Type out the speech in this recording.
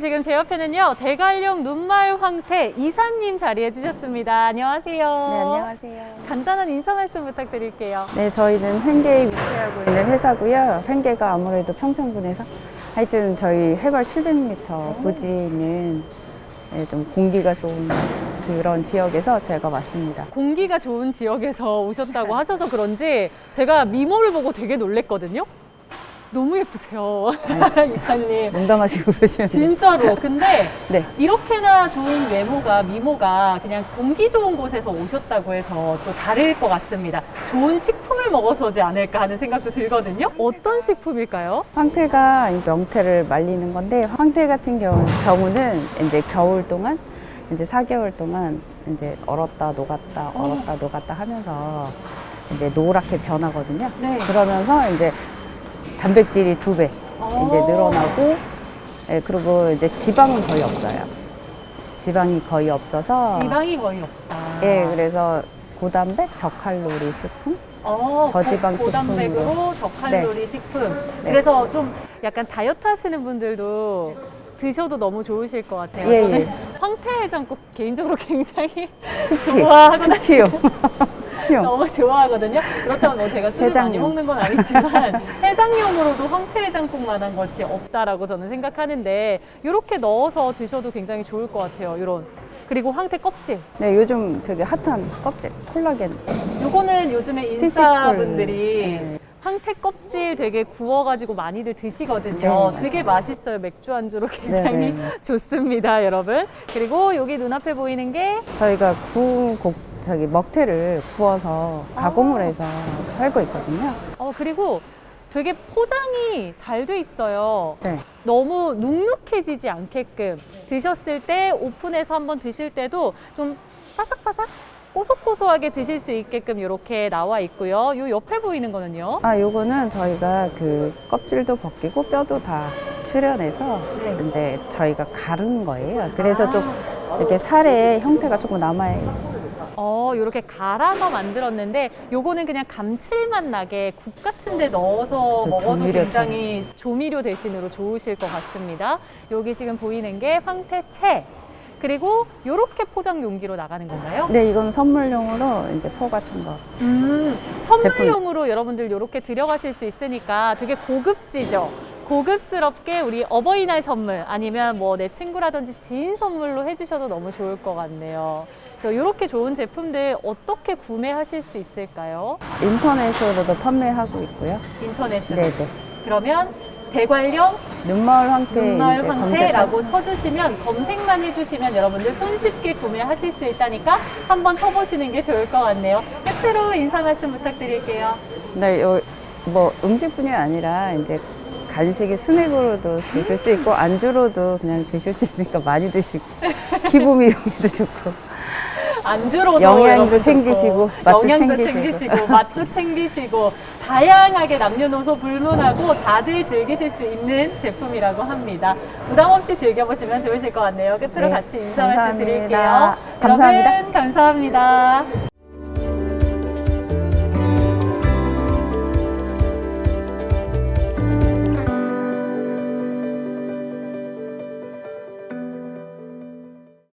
지금 제 옆에는요 대관령 눈말 황태 이사님 자리해 주셨습니다. 안녕하세요. 네, 안녕하세요. 간단한 인사 말씀 부탁드릴게요. 네, 저희는 횡계에 위치하고 있는 회사고요. 횡계가 아무래도 평창군에서 하여튼 저희 해발 700m 부지 있는 네, 좀 공기가 좋은 그런 지역에서 제가 왔습니다. 공기가 좋은 지역에서 오셨다고 하셔서 그런지 제가 미모를 보고 되게 놀랬거든요. 너무 예쁘세요, 이사님. 농담하시고 그러시면 진짜로. 근데 네. 이렇게나 좋은 외모가 미모가 그냥 공기 좋은 곳에서 오셨다고 해서 또 다를 것 같습니다. 좋은 식품을 먹어서지 않을까 하는 생각도 들거든요. 어떤 식품일까요? 황태가 이제 명태를 말리는 건데 황태 같은 경우, 경우는 이제 겨울 동안 이제 4개월 동안 이제 얼었다 녹았다 얼었다 녹았다 하면서 이제 노랗게 변하거든요. 네. 그러면서 이제 단백질이 두배 어. 이제 늘어나고 예, 그리고 이제 지방은 거의 없어요. 지방이 거의 없어서 지방이 거의 없다. 예, 그래서 고단백 저칼로리 식품 어, 저지방 고- 고단백으로. 저칼로리 식품. 네. 그래서 좀 약간 다이어트 하시는 분들도 드셔도 너무 좋으실 것 같아요. 예, 저는 예. 황태 해장국 개인적으로 굉장히 수치 좋아하는 수치요 너무 좋아하거든요. 그렇다면 뭐 제가 술을 많이 해장용. 먹는 건 아니지만 해장용으로도 황태 해장국만한 것이 없다라고 저는 생각하는데 이렇게 넣어서 드셔도 굉장히 좋을 것 같아요. 이런 그리고 황태 껍질. 네 요즘 되게 핫한 껍질 콜라겐 요거는 요즘에 인싸분들이 네. 황태 껍질 되게 구워가지고 많이들 드시거든요. 네. 되게 맛있어요. 맥주 안주로 굉장히 네, 네. 좋습니다, 여러분. 그리고 여기 눈앞에 보이는 게 저희가 구곡 저기 먹태를 구워서 가공을 아. 해서 팔고 있거든요. 어, 그리고 되게 포장이 잘 돼 있어요. 네. 너무 눅눅해지지 않게끔 드셨을 때 오픈해서 한번 드실 때도 좀 바삭바삭 고소고소하게 드실 수 있게끔 이렇게 나와 있고요. 요 옆에 보이는 거는요. 아 요거는 저희가 그 껍질도 벗기고 뼈도 다 출연해서 네. 이제 저희가 가른 거예요. 그래서 아. 좀 이렇게 살의 형태가 조금 남아요. 어, 이렇게 갈아서 만들었는데 요거는 그냥 감칠맛 나게 국 같은 데 넣어서 저 먹어도 조미료처럼. 굉장히 조미료 대신으로 좋으실 것 같습니다. 여기 지금 보이는 게 황태채. 그리고 요렇게 포장 용기로 나가는 건가요? 네, 이건 선물용으로 이제 포 같은 거. 음, 선물용으로 여러분들 이렇게 들여가실 수 있으니까 되게 고급지죠. 고급스럽게 우리 어버이날 선물 아니면 뭐 내 친구라든지 지인 선물로 해주셔도 너무 좋을 것 같네요. 저 이렇게 좋은 제품들 어떻게 구매하실 수 있을까요? 인터넷으로도 판매하고 있고요. 인터넷으로. 네, 네. 그러면 대관령 눈마을 황태 눈마을 황태라고 검색하시면 쳐주시면 검색만 해주시면 여러분들 손쉽게 구매하실 수 있다니까 한번 쳐보시는 게 좋을 것 같네요. 끝으로 인사 말씀 부탁드릴게요. 네, 요, 뭐 음식뿐이 아니라 이제 간식이 스낵으로도 드실 수 있고 안주로도 그냥 드실 수 있으니까 많이 드시고 피부 미용에도 좋고 안주로도 영양도 챙기시고, 맛도 영양도 챙기시고. 챙기시고 맛도 챙기시고 다양하게 남녀노소 불문하고 다들 즐기실 수 있는 제품이라고 합니다. 부담 없이 즐겨보시면 좋으실 것 같네요. 끝으로 네, 같이 인사 말씀 감사합니다. 드릴게요. 감사합니다. 여러분 감사합니다.